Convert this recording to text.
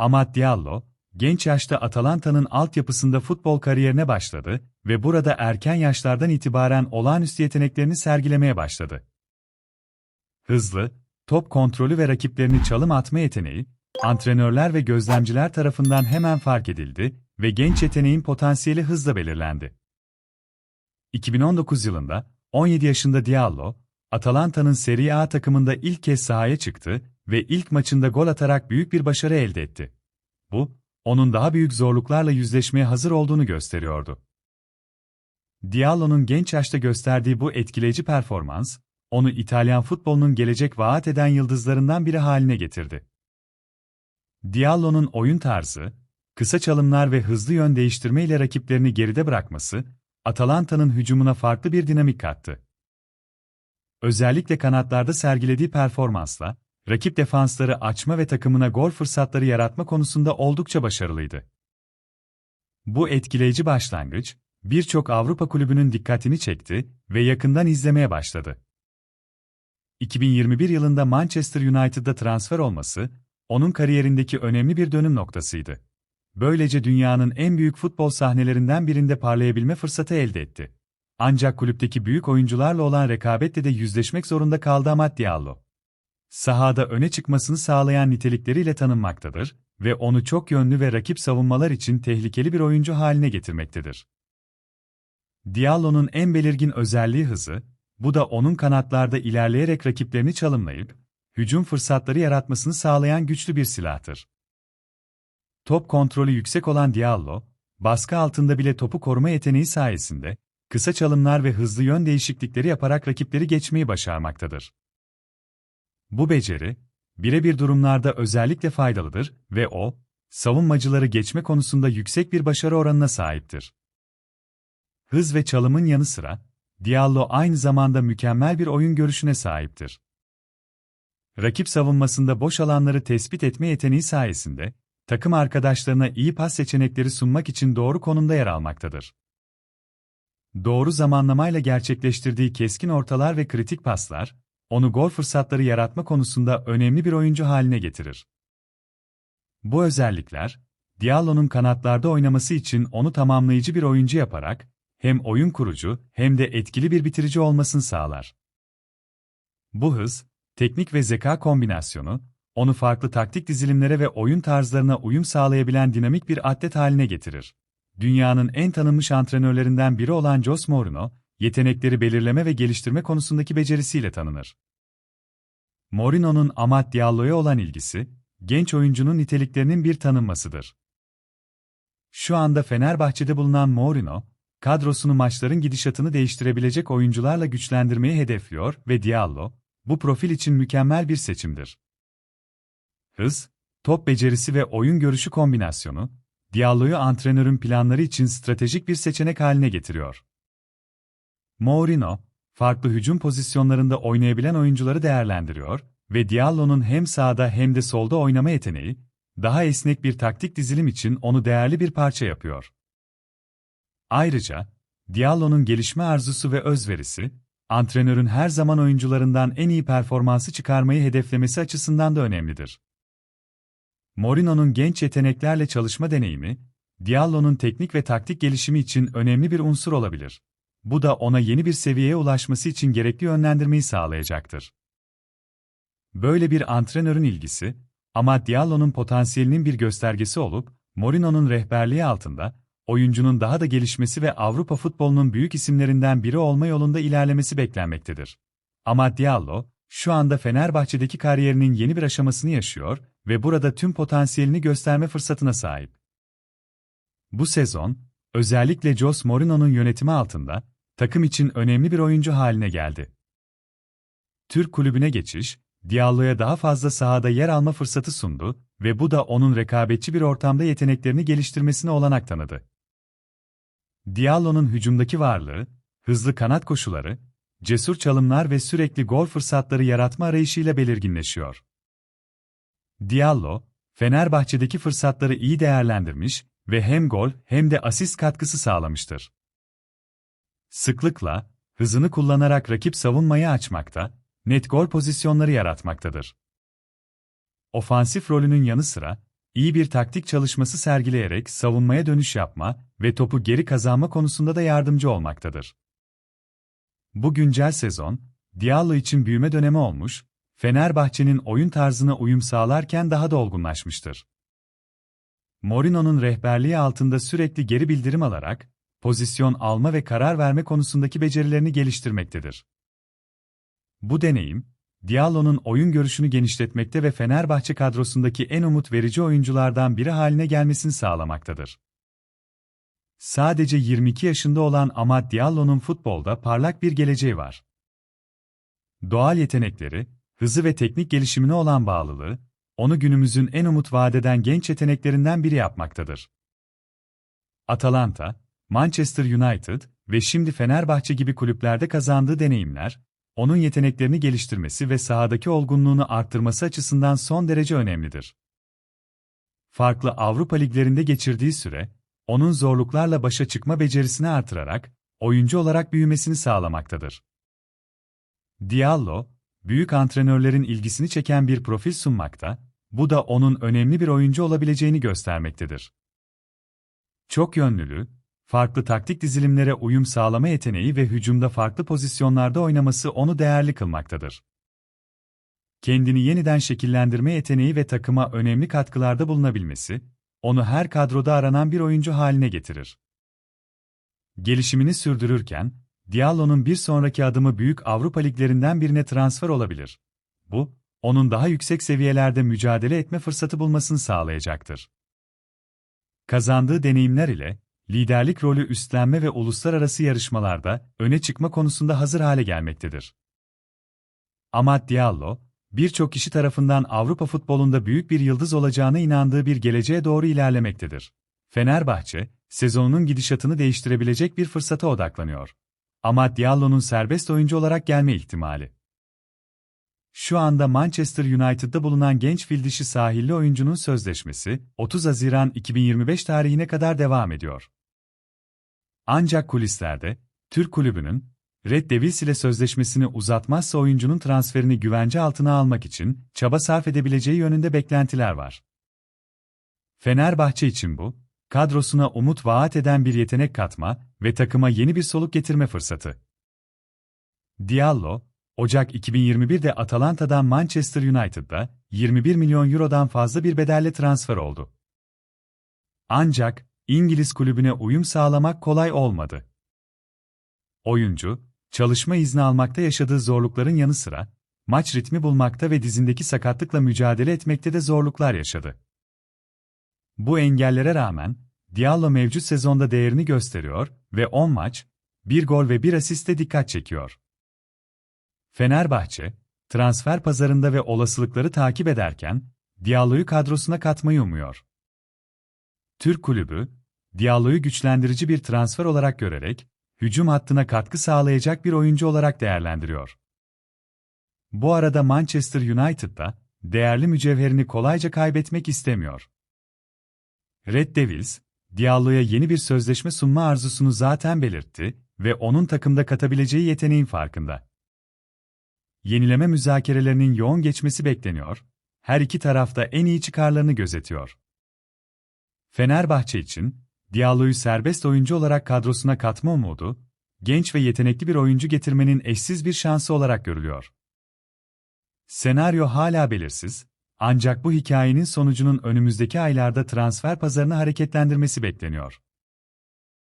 Amad Diallo, genç yaşta Atalanta'nın altyapısında futbol kariyerine başladı ve burada erken yaşlardan itibaren olağanüstü yeteneklerini sergilemeye başladı. Hızlı, top kontrolü ve rakiplerini çalım atma yeteneği, antrenörler ve gözlemciler tarafından hemen fark edildi ve genç yeteneğin potansiyeli hızla belirlendi. 2019 yılında 17 yaşında Diallo, Atalanta'nın Serie A takımında ilk kez sahaya çıktı ve ilk maçında gol atarak büyük bir başarı elde etti. Bu, onun daha büyük zorluklarla yüzleşmeye hazır olduğunu gösteriyordu. Diallo'nun genç yaşta gösterdiği bu etkileyici performans, onu İtalyan futbolunun gelecek vaat eden yıldızlarından biri haline getirdi. Diallo'nun oyun tarzı, kısa çalımlar ve hızlı yön değiştirme ile rakiplerini geride bırakması, Atalanta'nın hücumuna farklı bir dinamik kattı. Özellikle kanatlarda sergilediği performansla, rakip defansları açma ve takımına gol fırsatları yaratma konusunda oldukça başarılıydı. Bu etkileyici başlangıç, birçok Avrupa kulübünün dikkatini çekti ve yakından izlemeye başladı. 2021 yılında Manchester United'da transfer olması, onun kariyerindeki önemli bir dönüm noktasıydı. Böylece dünyanın en büyük futbol sahnelerinden birinde parlayabilme fırsatı elde etti. Ancak kulüpteki büyük oyuncularla olan rekabetle de yüzleşmek zorunda kaldı Amad Diallo. Sahada öne çıkmasını sağlayan nitelikleriyle tanınmaktadır ve onu çok yönlü ve rakip savunmalar için tehlikeli bir oyuncu haline getirmektedir. Diallo'nun en belirgin özelliği hızı, bu da onun kanatlarda ilerleyerek rakiplerini çalımlayıp, hücum fırsatları yaratmasını sağlayan güçlü bir silahtır. Top kontrolü yüksek olan Diallo, baskı altında bile topu koruma yeteneği sayesinde, kısa çalımlar ve hızlı yön değişiklikleri yaparak rakipleri geçmeyi başarmaktadır. Bu beceri, birebir durumlarda özellikle faydalıdır ve o, savunmacıları geçme konusunda yüksek bir başarı oranına sahiptir. Hız ve çalımın yanı sıra, Diallo aynı zamanda mükemmel bir oyun görüşüne sahiptir. Rakip savunmasında boş alanları tespit etme yeteneği sayesinde, takım arkadaşlarına iyi pas seçenekleri sunmak için doğru konumda yer almaktadır. Doğru zamanlamayla gerçekleştirdiği keskin ortalar ve kritik paslar, onu gol fırsatları yaratma konusunda önemli bir oyuncu haline getirir. Bu özellikler, Diallo'nun kanatlarda oynaması için onu tamamlayıcı bir oyuncu yaparak, hem oyun kurucu hem de etkili bir bitirici olmasını sağlar. Bu hız, teknik ve zeka kombinasyonu, onu farklı taktik dizilimlere ve oyun tarzlarına uyum sağlayabilen dinamik bir atlet haline getirir. Dünyanın en tanınmış antrenörlerinden biri olan Jose Mourinho, yetenekleri belirleme ve geliştirme konusundaki becerisiyle tanınır. Mourinho'nun Amad Diallo'ya olan ilgisi, genç oyuncunun niteliklerinin bir tanınmasıdır. Şu anda Fenerbahçe'de bulunan Mourinho, kadrosunu maçların gidişatını değiştirebilecek oyuncularla güçlendirmeyi hedefliyor ve Diallo, bu profil için mükemmel bir seçimdir. Hız, top becerisi ve oyun görüşü kombinasyonu, Diallo'yu antrenörün planları için stratejik bir seçenek haline getiriyor. Mourinho, farklı hücum pozisyonlarında oynayabilen oyuncuları değerlendiriyor ve Diallo'nun hem sağda hem de solda oynama yeteneği, daha esnek bir taktik dizilim için onu değerli bir parça yapıyor. Ayrıca, Diallo'nun gelişme arzusu ve özverisi, antrenörün her zaman oyuncularından en iyi performansı çıkarmayı hedeflemesi açısından da önemlidir. Mourinho'nun genç yeteneklerle çalışma deneyimi, Diallo'nun teknik ve taktik gelişimi için önemli bir unsur olabilir. Bu da ona yeni bir seviyeye ulaşması için gerekli yönlendirmeyi sağlayacaktır. Böyle bir antrenörün ilgisi, ama Diallo'nun potansiyelinin bir göstergesi olup, Mourinho'nun rehberliği altında, oyuncunun daha da gelişmesi ve Avrupa futbolunun büyük isimlerinden biri olma yolunda ilerlemesi beklenmektedir. Ama Diallo, şu anda Fenerbahçe'deki kariyerinin yeni bir aşamasını yaşıyor ve burada tüm potansiyelini gösterme fırsatına sahip. Bu sezon, özellikle Jose Mourinho'nun yönetimi altında, takım için önemli bir oyuncu haline geldi. Türk kulübüne geçiş, Diallo'ya daha fazla sahada yer alma fırsatı sundu ve bu da onun rekabetçi bir ortamda yeteneklerini geliştirmesine olanak tanıdı. Diallo'nun hücumdaki varlığı, hızlı kanat koşuları, cesur çalımlar ve sürekli gol fırsatları yaratma arayışıyla belirginleşiyor. Diallo, Fenerbahçe'deki fırsatları iyi değerlendirmiş ve hem gol hem de asist katkısı sağlamıştır. Sıklıkla, hızını kullanarak rakip savunmayı açmakta, net gol pozisyonları yaratmaktadır. Ofansif rolünün yanı sıra, iyi bir taktik çalışması sergileyerek savunmaya dönüş yapma ve topu geri kazanma konusunda da yardımcı olmaktadır. Bu güncel sezon, Diallo için büyüme dönemi olmuş, Fenerbahçe'nin oyun tarzına uyum sağlarken daha da olgunlaşmıştır. Mourinho'nun rehberliği altında sürekli geri bildirim alarak, pozisyon alma ve karar verme konusundaki becerilerini geliştirmektedir. Bu deneyim, Diallo'nun oyun görüşünü genişletmekte ve Fenerbahçe kadrosundaki en umut verici oyunculardan biri haline gelmesini sağlamaktadır. Sadece 22 yaşında olan Amad Diallo'nun futbolda parlak bir geleceği var. Doğal yetenekleri, hızı ve teknik gelişimine olan bağlılığı, onu günümüzün en umut vadeden genç yeteneklerinden biri yapmaktadır. Atalanta, Manchester United ve şimdi Fenerbahçe gibi kulüplerde kazandığı deneyimler, onun yeteneklerini geliştirmesi ve sahadaki olgunluğunu arttırması açısından son derece önemlidir. Farklı Avrupa liglerinde geçirdiği süre, onun zorluklarla başa çıkma becerisini artırarak, oyuncu olarak büyümesini sağlamaktadır. Diallo, büyük antrenörlerin ilgisini çeken bir profil sunmakta, bu da onun önemli bir oyuncu olabileceğini göstermektedir. Çok yönlülü, farklı taktik dizilimlere uyum sağlama yeteneği ve hücumda farklı pozisyonlarda oynaması onu değerli kılmaktadır. Kendini yeniden şekillendirme yeteneği ve takıma önemli katkılarda bulunabilmesi, onu her kadroda aranan bir oyuncu haline getirir. Gelişimini sürdürürken, Diallo'nun bir sonraki adımı büyük Avrupa liglerinden birine transfer olabilir. Bu, onun daha yüksek seviyelerde mücadele etme fırsatı bulmasını sağlayacaktır. Kazandığı deneyimler ile, liderlik rolü üstlenme ve uluslararası yarışmalarda öne çıkma konusunda hazır hale gelmektedir. Amad Diallo, birçok kişi tarafından Avrupa futbolunda büyük bir yıldız olacağına inandığı bir geleceğe doğru ilerlemektedir. Fenerbahçe, sezonunun gidişatını değiştirebilecek bir fırsata odaklanıyor. Amad Diallo'nun serbest oyuncu olarak gelme ihtimali. Şu anda Manchester United'da bulunan genç fil dişi sahilli oyuncunun sözleşmesi 30 Haziran 2025 tarihine kadar devam ediyor. Ancak kulislerde, Türk kulübünün, Red Devils ile sözleşmesini uzatmazsa oyuncunun transferini güvence altına almak için çaba sarf edebileceği yönünde beklentiler var. Fenerbahçe için bu, kadrosuna umut vaat eden bir yetenek katma ve takıma yeni bir soluk getirme fırsatı. Diallo, Ocak 2021'de Atalanta'dan Manchester United'da 21 milyon eurodan fazla bir bedelle transfer oldu. Ancak İngiliz kulübüne uyum sağlamak kolay olmadı. Oyuncu, çalışma izni almakta yaşadığı zorlukların yanı sıra, maç ritmi bulmakta ve dizindeki sakatlıkla mücadele etmekte de zorluklar yaşadı. Bu engellere rağmen, Diallo mevcut sezonda değerini gösteriyor ve 10 maç, 1 gol ve 1 asiste dikkat çekiyor. Fenerbahçe, transfer pazarında ve olasılıkları takip ederken, Diallo'yu kadrosuna katmayı umuyor. Türk kulübü, Diallo'yu güçlendirici bir transfer olarak görerek, hücum hattına katkı sağlayacak bir oyuncu olarak değerlendiriyor. Bu arada Manchester United'da, değerli mücevherini kolayca kaybetmek istemiyor. Red Devils, Diallo'ya yeni bir sözleşme sunma arzusunu zaten belirtti ve onun takımda katabileceği yeteneğin farkında. Yenileme müzakerelerinin yoğun geçmesi bekleniyor, her iki tarafta en iyi çıkarlarını gözetiyor. Fenerbahçe için, Diallo'yu serbest oyuncu olarak kadrosuna katma umudu, genç ve yetenekli bir oyuncu getirmenin eşsiz bir şansı olarak görülüyor. Senaryo hala belirsiz, ancak bu hikayenin sonucunun önümüzdeki aylarda transfer pazarını hareketlendirmesi bekleniyor.